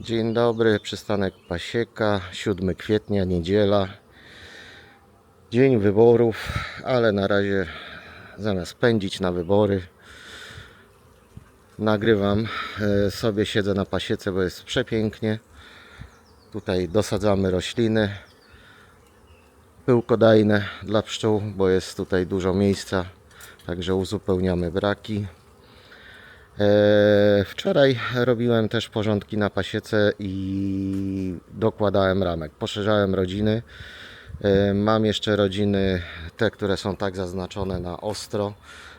Dzień dobry, przystanek Pasieka, 7 kwietnia, niedziela. Dzień wyborów, ale na razie zamiast pędzić na wybory, nagrywam e, sobie, siedzę na pasiece, bo jest przepięknie. Tutaj dosadzamy rośliny pyłkodajne dla pszczół, bo jest tutaj dużo miejsca, także uzupełniamy braki. E, Wczoraj robiłem też porządki na pasiece i dokładałem ramek. Poszerzałem rodziny. E, Mam jeszcze rodziny, te, które są tak zaznaczone na ostro,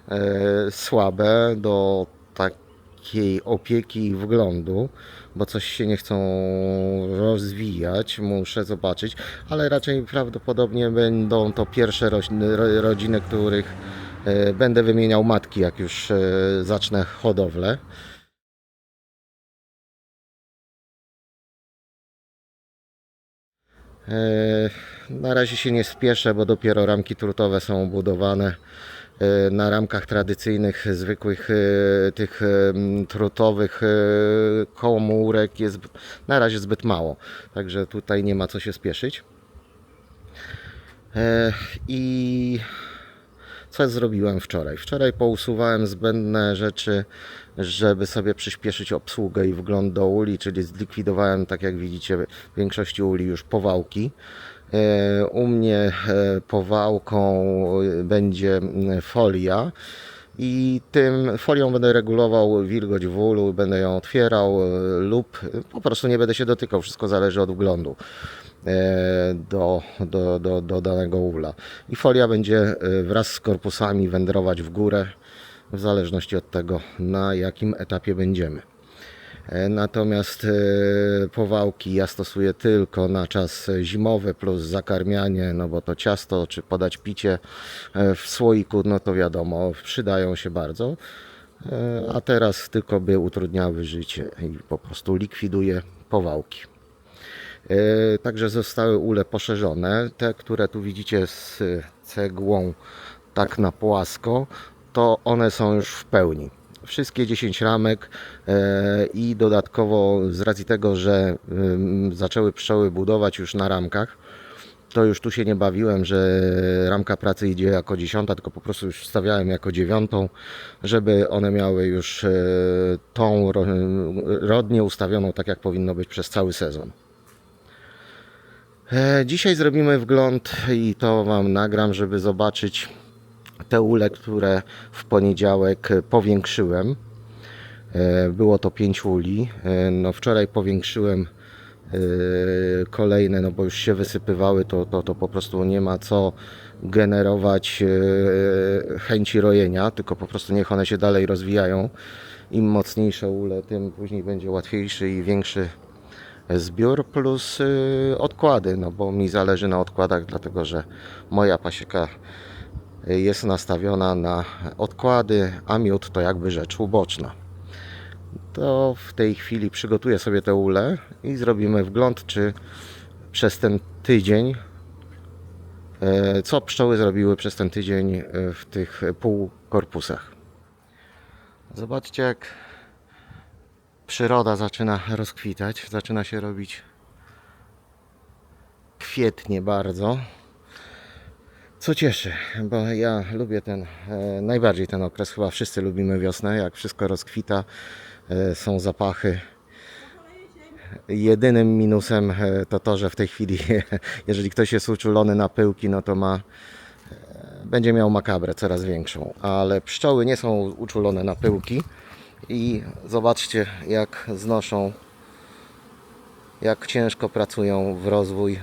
e, słabe do takiej opieki i wglądu, bo coś się nie chcą rozwijać. Muszę zobaczyć, ale raczej prawdopodobnie będą to pierwsze rodziny, których Będę wymieniał matki, jak już e, zacznę hodowlę. E, Na razie się nie spieszę, bo dopiero ramki trutowe są budowane. E, Na ramkach tradycyjnych, zwykłych, e, tych trutowych e, komórek jest na razie zbyt mało. Także tutaj nie ma co się spieszyć. E, I co zrobiłem wczoraj? Wczoraj pousuwałem zbędne rzeczy, żeby sobie przyspieszyć obsługę i wgląd do uli, czyli zlikwidowałem, tak jak widzicie, w większości uli już powałki. E, U mnie e, powałką będzie mm, folia i tym folią będę regulował wilgoć w ulu, będę ją otwierał e, lub po prostu nie będę się dotykał, wszystko zależy od wglądu e, do, do, do, do danego ula. I folia będzie e, wraz z korpusami wędrować w górę, w zależności od tego, na jakim etapie będziemy. E, Natomiast e, powałki ja stosuję tylko na czas zimowy plus zakarmianie, no bo to ciasto czy podać picie e, w słoiku, no to wiadomo, przydają się bardzo. E, A teraz tylko by utrudniały życie i po prostu likwiduję powałki. E, Także zostały ule poszerzone. Te, które tu widzicie z cegłą tak na płasko, to one są już w pełni. Wszystkie 10 ramek e, i dodatkowo z racji tego, że zaczęły pszczoły budować już na ramkach, to już tu się nie bawiłem, że ramka pracy idzie jako dziesiąta, tylko po prostu już wstawiałem jako dziewiątą, żeby one miały już e, tą ro- rodnię ustawioną tak, jak powinno być przez cały sezon. E, Dzisiaj zrobimy wgląd i to Wam nagram, żeby zobaczyć te ule, które w poniedziałek powiększyłem. E, Było to 5 uli. E, No wczoraj powiększyłem kolejne, no bo już się wysypywały, to, to, to po prostu nie ma co generować chęci rojenia, tylko po prostu niech one się dalej rozwijają. Im mocniejsze ule, tym później będzie łatwiejszy i większy zbiór plus y, odkłady, no bo mi zależy na odkładach, dlatego że moja pasieka jest nastawiona na odkłady, a miód to jakby rzecz uboczna. To w tej chwili przygotuję sobie te ule i zrobimy wgląd, czy przez ten tydzień, e, co pszczoły zrobiły przez ten tydzień e, w tych półkorpusach. Zobaczcie, jak przyroda zaczyna rozkwitać, zaczyna się robić kwietnie bardzo. Co cieszy, bo ja lubię ten, e, najbardziej ten okres, chyba wszyscy lubimy wiosnę, jak wszystko rozkwita, e, są zapachy. Jedynym minusem e, to to, że w tej chwili, jeżeli ktoś jest uczulony na pyłki, no to ma, e, będzie miał makabrę coraz większą, ale pszczoły nie są uczulone na pyłki i zobaczcie jak znoszą, jak ciężko pracują w rozwój,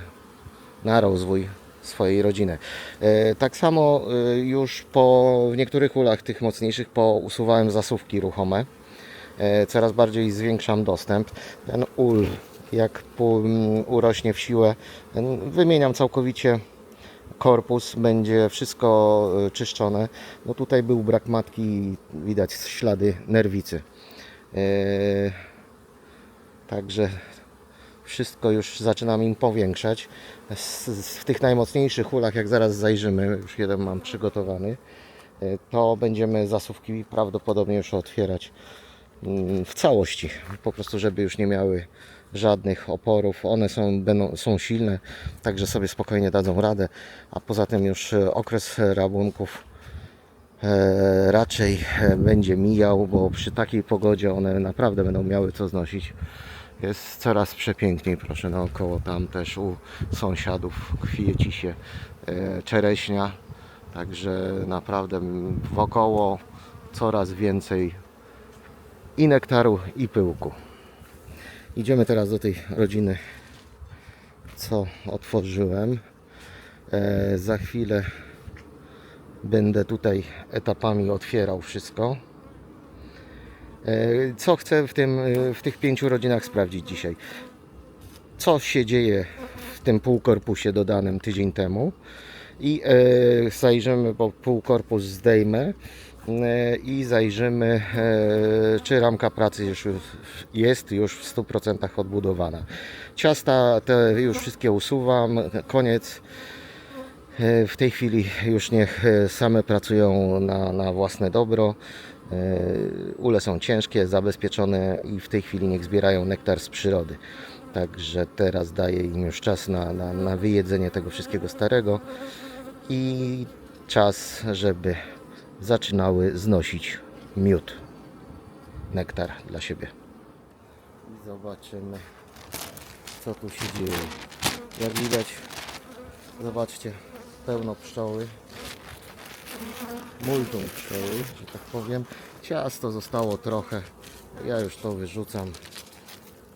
na rozwój swojej rodziny. E, Tak samo e, już po, w niektórych ulach tych mocniejszych pousuwałem zasuwki ruchome. E, Coraz bardziej zwiększam dostęp. Ten ul, jak pu- m, urośnie w siłę, wymieniam całkowicie korpus, będzie wszystko e, czyszczone. No tutaj był brak matki, widać ślady nerwicy. E, Także wszystko już zaczynam im powiększać. W tych najmocniejszych ulach, jak zaraz zajrzymy, już jeden mam przygotowany, e, to będziemy zasuwki prawdopodobnie już otwierać mm, w całości, po prostu żeby już nie miały żadnych oporów. One są, będą, są silne, także sobie spokojnie dadzą radę. A poza tym już e, okres rabunków e, raczej e, będzie mijał, bo przy takiej pogodzie one naprawdę będą miały co znosić. Jest coraz przepiękniej, proszę naokoło. Tam też u sąsiadów kwieci się czereśnia. Także naprawdę wokoło coraz więcej i nektaru, i pyłku. Idziemy teraz do tej rodziny, co otworzyłem. E, za chwilę będę tutaj etapami otwierał wszystko. E, Co chcę w, tym, e, w tych pięciu rodzinach sprawdzić dzisiaj? Co się dzieje w tym półkorpusie dodanym tydzień temu? I e, zajrzymy, bo półkorpus zdejmę i zajrzymy, e, czy ramka pracy już jest już w 100% odbudowana. Ciasta te już wszystkie usuwam, koniec. E, W tej chwili już niech e, same pracują na, na własne dobro. E, Ule są ciężkie, zabezpieczone i w tej chwili niech zbierają nektar z przyrody. Także teraz daję im już czas na, na, na wyjedzenie tego wszystkiego starego i czas, żeby zaczynały znosić miód, nektar dla siebie. I zobaczymy, co tu się dzieje. Jak widać, Zobaczcie, pełno pszczoły. Multum pszczoły, że tak powiem. Ciasto zostało trochę. Ja już to wyrzucam.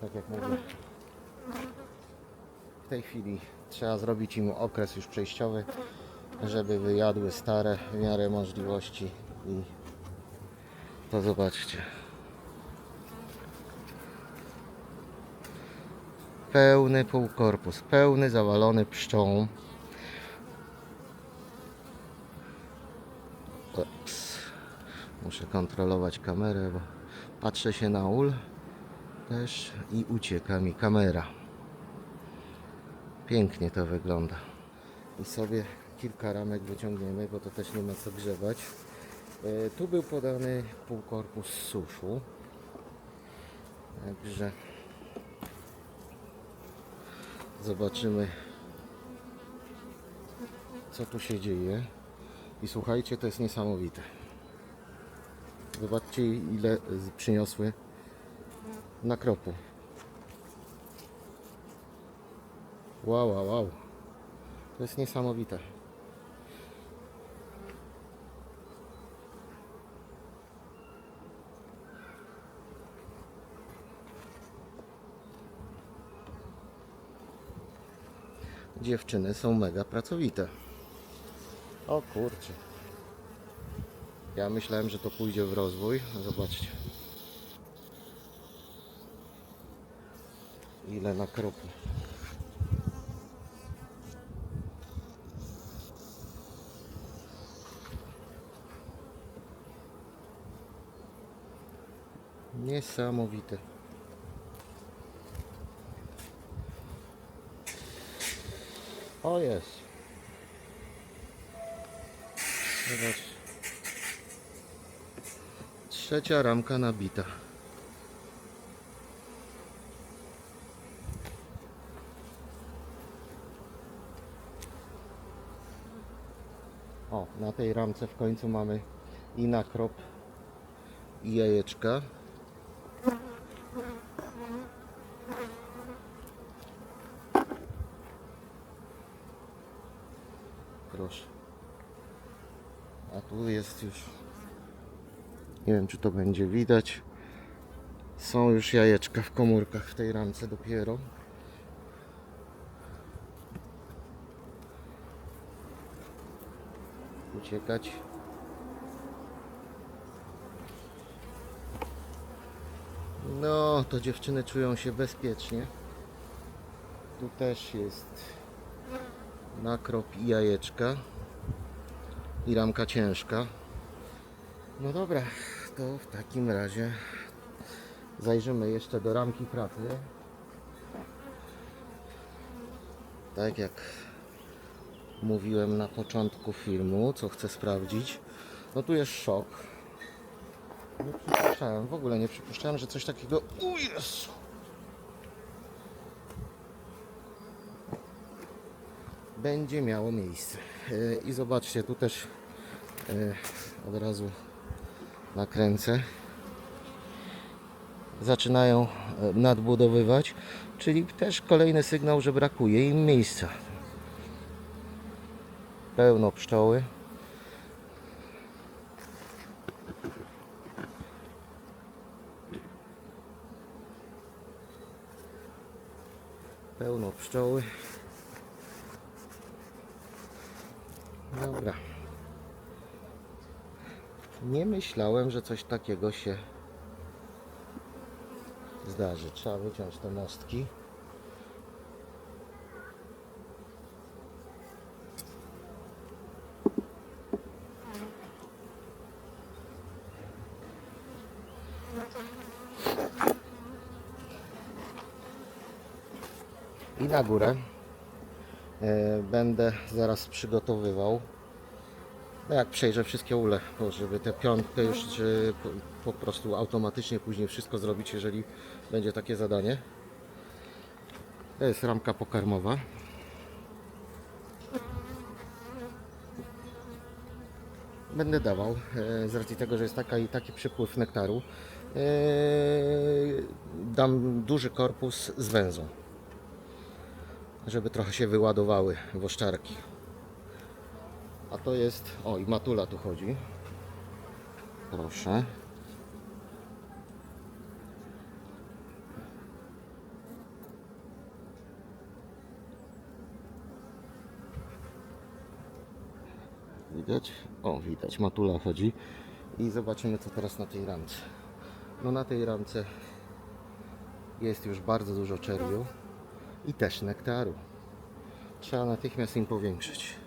Tak jak mówię. W tej chwili trzeba zrobić im okres już przejściowy, żeby wyjadły stare w miarę możliwości i to zobaczcie. Pełny półkorpus, pełny, zawalony pszczołą. Ups. Muszę kontrolować kamerę, bo patrzę się na ul też i ucieka mi kamera. Pięknie to wygląda. I sobie kilka ramek wyciągniemy, bo to też nie ma co grzebać. E, Tu był podany półkorpus suszu. Także zobaczymy co tu się dzieje. I słuchajcie, to jest niesamowite. Zobaczcie ile przyniosły nakropu. Wow, wow, wow. To jest niesamowite. Dziewczyny są mega pracowite. O kurczę. Ja myślałem, że to pójdzie w rozwój. Zobaczcie. Ile na kropu. Niesamowite. Jest. Zobacz. Trzecia ramka nabita. O, na tej ramce w końcu mamy i nakrop, i jajeczka. Proszę. A tu jest już. Nie wiem, czy to będzie widać. Są już jajeczka w komórkach w tej ramce dopiero. Uciekać. No, to dziewczyny czują się bezpiecznie. Tu też jest nakrop i jajeczka i ramka ciężka. No dobra, to w takim razie zajrzymy jeszcze do ramki pracy. Tak jak mówiłem na początku filmu, co chcę sprawdzić, no tu jest szok. Nie przypuszczałem, w ogóle nie przypuszczałem, że coś takiego... O Jezu! Będzie miało miejsce. E, I zobaczcie, tu też e, od razu nakręcę. Zaczynają e, nadbudowywać, czyli też kolejny sygnał, że brakuje im miejsca. Pełno pszczoły. Pełno pszczoły. Dobra. Nie myślałem, że coś takiego się zdarzy. Trzeba wyciąć te mostki. I na górę e, będę zaraz przygotowywał. No jak przejrzę wszystkie ule, bo żeby tę piątkę już czy po, prostu automatycznie później wszystko zrobić, jeżeli będzie takie zadanie. To jest ramka pokarmowa. Będę dawał, e, z racji tego, że jest taka, i taki przepływ nektaru. e, Dam duży korpus z węzą, żeby trochę się wyładowały woszczarki. A to jest. O, i matula tu chodzi. Proszę. Widać? O, widać, matula chodzi. I zobaczymy, co teraz na tej ramce. No, na tej ramce jest już bardzo dużo czerwiu i też nektaru. Trzeba natychmiast im powiększyć.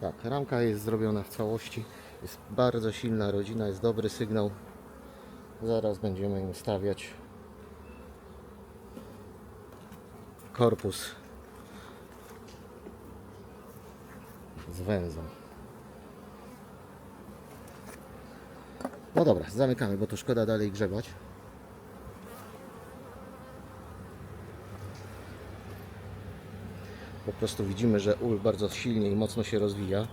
Tak, ramka jest zrobiona w całości. Jest bardzo silna rodzina, jest dobry sygnał. Zaraz będziemy im stawiać korpus z węzą. No dobra, zamykamy, bo to szkoda dalej grzebać. Prostu widzimy, że ul bardzo silnie i mocno się rozwija.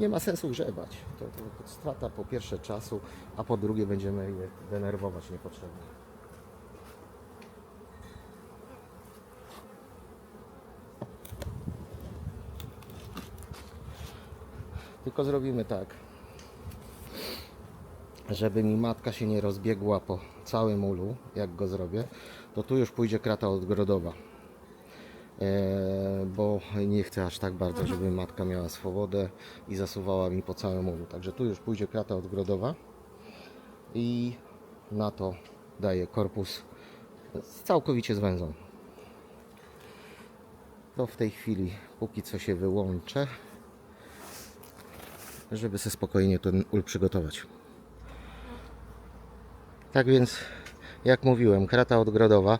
Nie ma sensu grzebać. To, to strata po pierwsze czasu, a po drugie będziemy je denerwować niepotrzebnie. Tylko zrobimy tak, żeby mi matka się nie rozbiegła po całym ulu, jak go zrobię, to tu już pójdzie krata odgrodowa. E, bo nie chcę aż tak bardzo, żeby matka miała swobodę i zasuwała mi po całym ulu. Także tu już pójdzie krata odgrodowa i na to daję korpus całkowicie z węzą. To w tej chwili póki co się wyłączę, żeby sobie spokojnie ten ul przygotować. Tak więc, jak mówiłem, krata odgrodowa.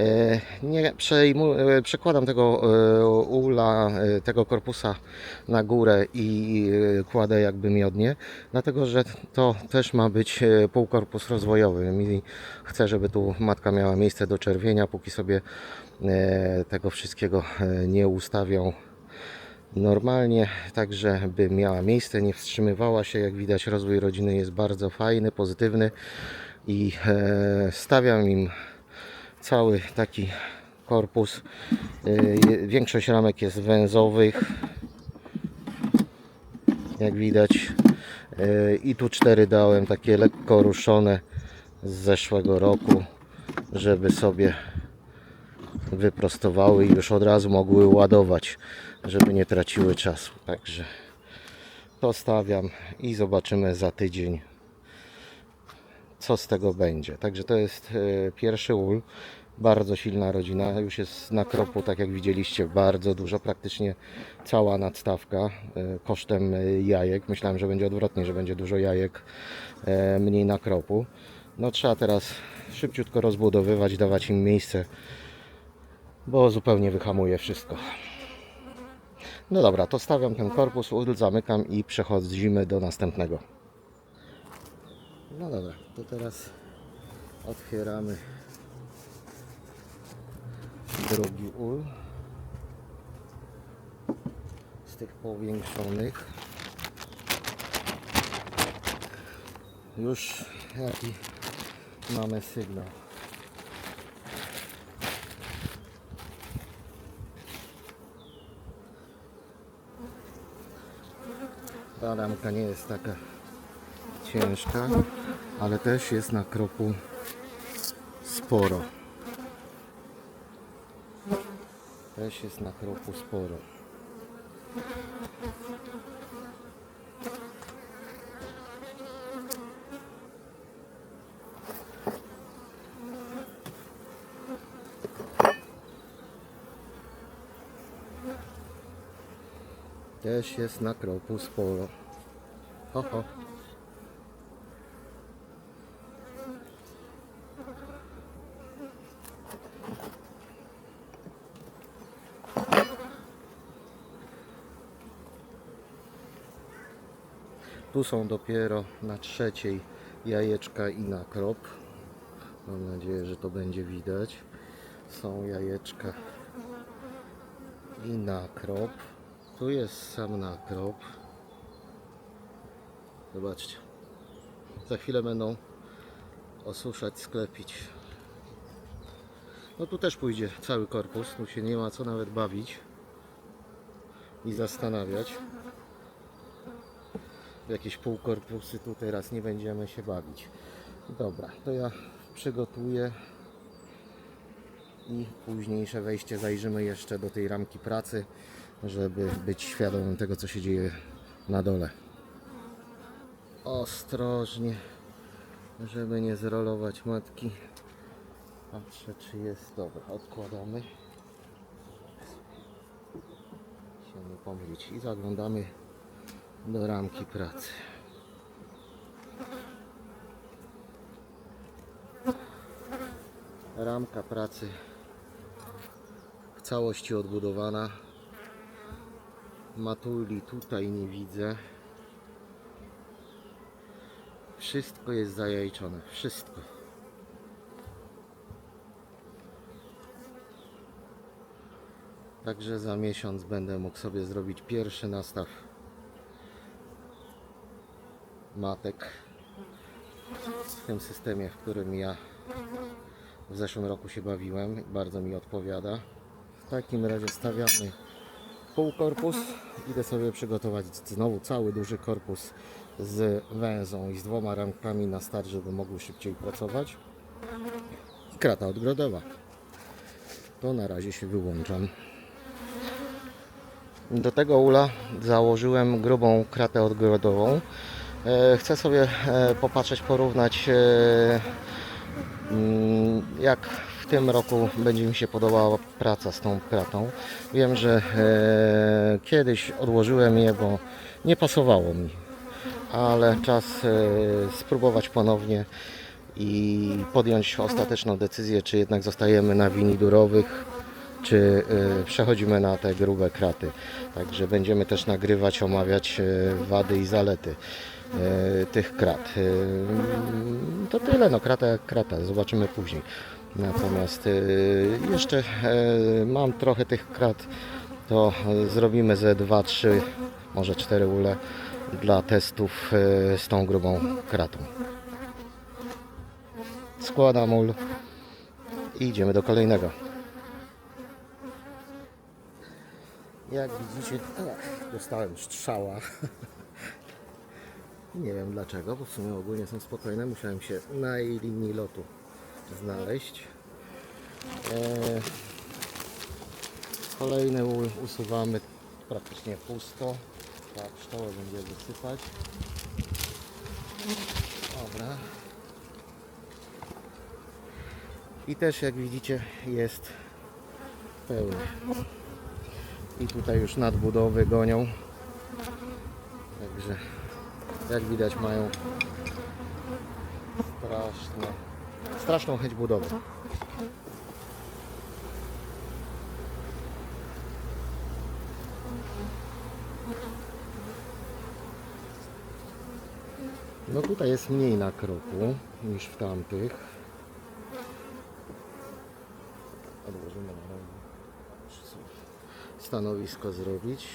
E, Nie e, przekładam tego e, ula, tego korpusa na górę i kładę jakby miodnie, dlatego że to też ma być półkorpus rozwojowy i chcę, żeby tu matka miała miejsce do czerwienia, póki sobie tego wszystkiego nie ustawią normalnie, tak żeby miała miejsce, nie wstrzymywała się. Jak widać, rozwój rodziny jest bardzo fajny, pozytywny i e, stawiam im cały taki korpus. E, większość ramek jest węzowych, jak widać. E, I tu cztery dałem takie lekko ruszone z zeszłego roku, żeby sobie wyprostowały i już od razu mogły ładować, żeby nie traciły czasu. Także to stawiam i zobaczymy za tydzień, co z tego będzie. Także to jest e, pierwszy ul. Bardzo silna rodzina, już jest na kropu, tak jak widzieliście, bardzo dużo, praktycznie cała nadstawka e, kosztem e, jajek. Myślałem, że będzie odwrotnie, że będzie dużo jajek, mniej na kropu. No trzeba teraz szybciutko rozbudowywać, dawać im miejsce bo zupełnie wyhamuje wszystko. No dobra, to stawiam ten korpus, udl zamykam i przechodzimy do następnego. No dobra, to teraz otwieramy drugi ul z tych powiększonych. Już jaki mamy sygnał. Ta ramka nie jest taka ciężka, ale też jest na kroku sporo. Też jest na kroku sporo. Też jest na kroku sporo. Ho, ho. Tu są dopiero na trzeciej jajeczka i na krop. Mam nadzieję, że to będzie widać. Są jajeczka i na krop. Tu jest sam nakrop. Zobaczcie. Za chwilę będą osuszać, sklepić. No tu też pójdzie cały korpus. Tu się nie ma co nawet bawić i zastanawiać. Jakieś półkorpusy tu teraz nie będziemy się bawić. Dobra, to ja przygotuję i późniejsze wejście zajrzymy jeszcze do tej ramki pracy, żeby być świadomym tego, co się dzieje na dole. Ostrożnie, żeby nie zrolować matki. Patrzę, czy jest dobra. Odkładamy. Się nie pomylić. I zaglądamy do ramki pracy. Ramka pracy w całości odbudowana. Matuli tutaj nie widzę. Wszystko jest zajajczone. Wszystko. Także za miesiąc będę mógł sobie zrobić pierwszy nastaw matek w tym systemie, w którym ja w zeszłym roku się bawiłem. Bardzo mi odpowiada. W takim razie stawiamy pół korpus. Idę sobie przygotować znowu cały duży korpus z węzą i z dwoma ramkami na start, żeby mogły szybciej pracować. I krata odgrodowa. To na razie się wyłączam. Do tego ula założyłem grubą kratę odgrodową. E, Chcę sobie e, popatrzeć, porównać e, mm, jak w tym roku będzie mi się podobała praca z tą kratą. Wiem, że kiedyś odłożyłem je, bo nie pasowało mi, ale czas spróbować ponownie i podjąć ostateczną decyzję, czy jednak zostajemy na wini durowych, czy przechodzimy na te grube kraty. Także będziemy też nagrywać, omawiać wady i zalety tych krat. Y, To tyle, no krata jak krata, zobaczymy później. Natomiast y, jeszcze mam trochę tych krat, to zrobimy ze 2, 3, może 4 ule dla testów z tą grubą kratą. Składam ul i idziemy do kolejnego. Jak widzicie, ach, dostałem strzała. Nie wiem dlaczego, bo w sumie ogólnie są spokojne. Musiałem się na jej linii lotu znaleźć. Eee, kolejny ul usuwamy praktycznie pusto. Tak, sztołę będzie wysypać. Dobra. I też jak widzicie jest pełny. I tutaj już nadbudowy gonią. Także jak widać mają straszne, straszną chęć budowy. No tutaj jest mniej na kroku niż w tamtych. Odłożymy na razie. stanowisko zrobić.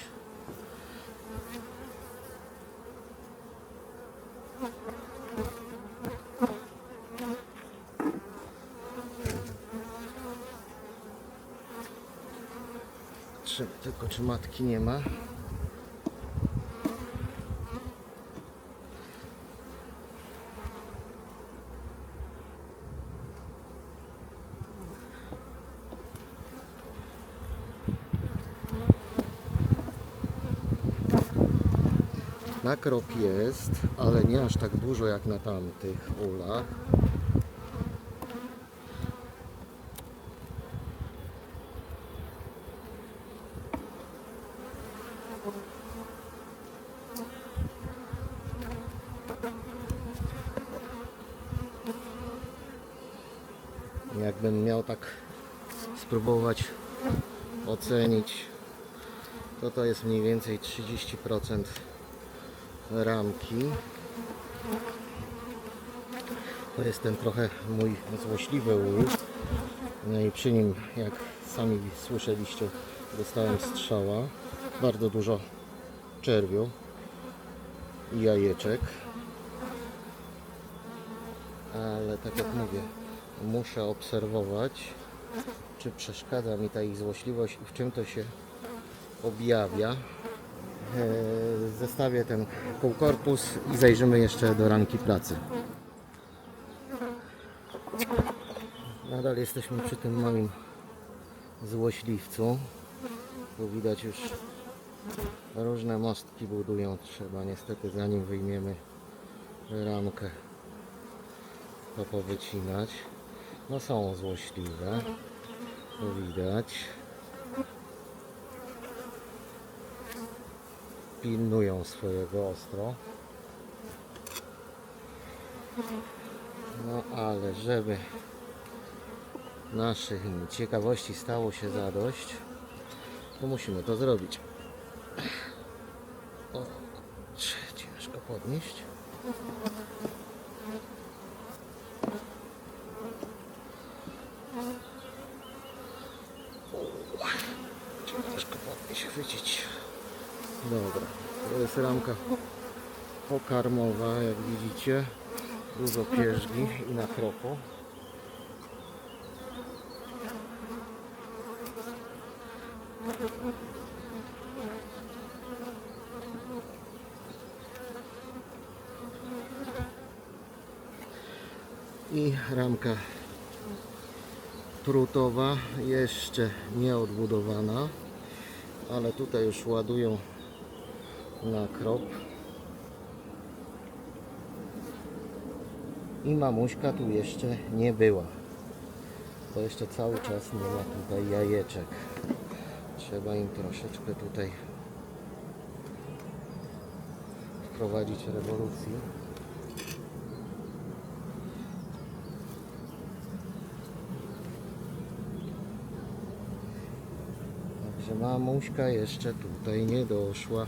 Czy, matki nie ma? Nakrop jest, ale nie aż tak dużo jak na tamtych ulach. Jakbym miał tak spróbować ocenić, to to jest mniej więcej 30% ramki. To jest ten trochę mój złośliwy ul. No i przy nim, jak sami słyszeliście, dostałem strzała. Bardzo dużo czerwiu i jajeczek. Ale tak jak mówię, muszę obserwować, czy przeszkadza mi ta ich złośliwość i w czym to się objawia. E, Zestawię ten półkorpus i zajrzymy jeszcze do ranki pracy. Nadal jesteśmy przy tym moim złośliwcu. Tu widać już różne mostki budują. Trzeba niestety zanim wyjmiemy ramkę to powycinać. No są złośliwe. Tu widać. Pilnują swojego ostro. No ale żeby naszej ciekawości stało się zadość, to musimy to zrobić. O, ciężko podnieść. Ciężko podnieść, chwycić. Dobra, to jest ramka pokarmowa, jak widzicie. Dużo pierzgi i na kropu. I ramka prutowa jeszcze nie odbudowana, ale tutaj już ładują na krop. I mamuśka tu jeszcze nie była. To jeszcze cały czas nie ma tutaj jajeczek. Trzeba im troszeczkę tutaj wprowadzić rewolucji. Także mamuśka jeszcze tutaj nie doszła.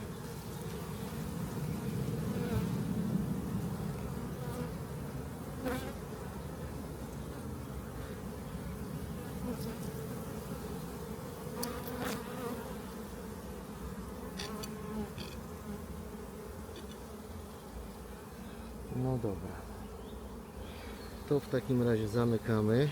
No dobra. To w takim razie zamykamy.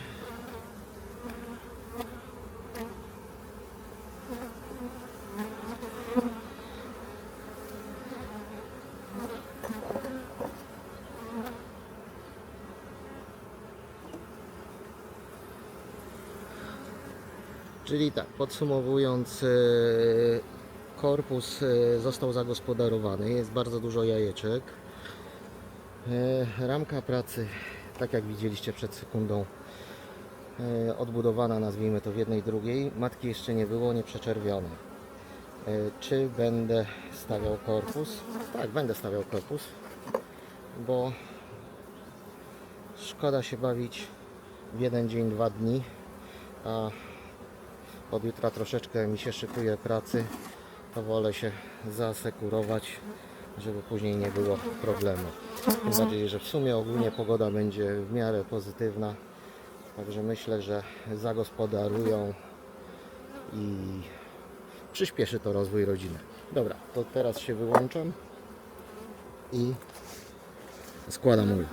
Czyli tak, podsumowując, e, korpus e, został zagospodarowany, jest bardzo dużo jajeczek. E, Ramka pracy, tak jak widzieliście przed sekundą, e, odbudowana, nazwijmy to w jednej drugiej. Matki jeszcze nie było, nie przeczerwione. E, Czy będę stawiał korpus? Tak, będę stawiał korpus, bo szkoda się bawić w jeden dzień, dwa dni, a od jutra troszeczkę mi się szykuje pracy, to wolę się zasekurować, żeby później nie było problemu. Tym bardziej, że w sumie ogólnie pogoda będzie w miarę pozytywna, także myślę, że zagospodarują i przyspieszy to rozwój rodziny. Dobra, to teraz się wyłączam i składam ul.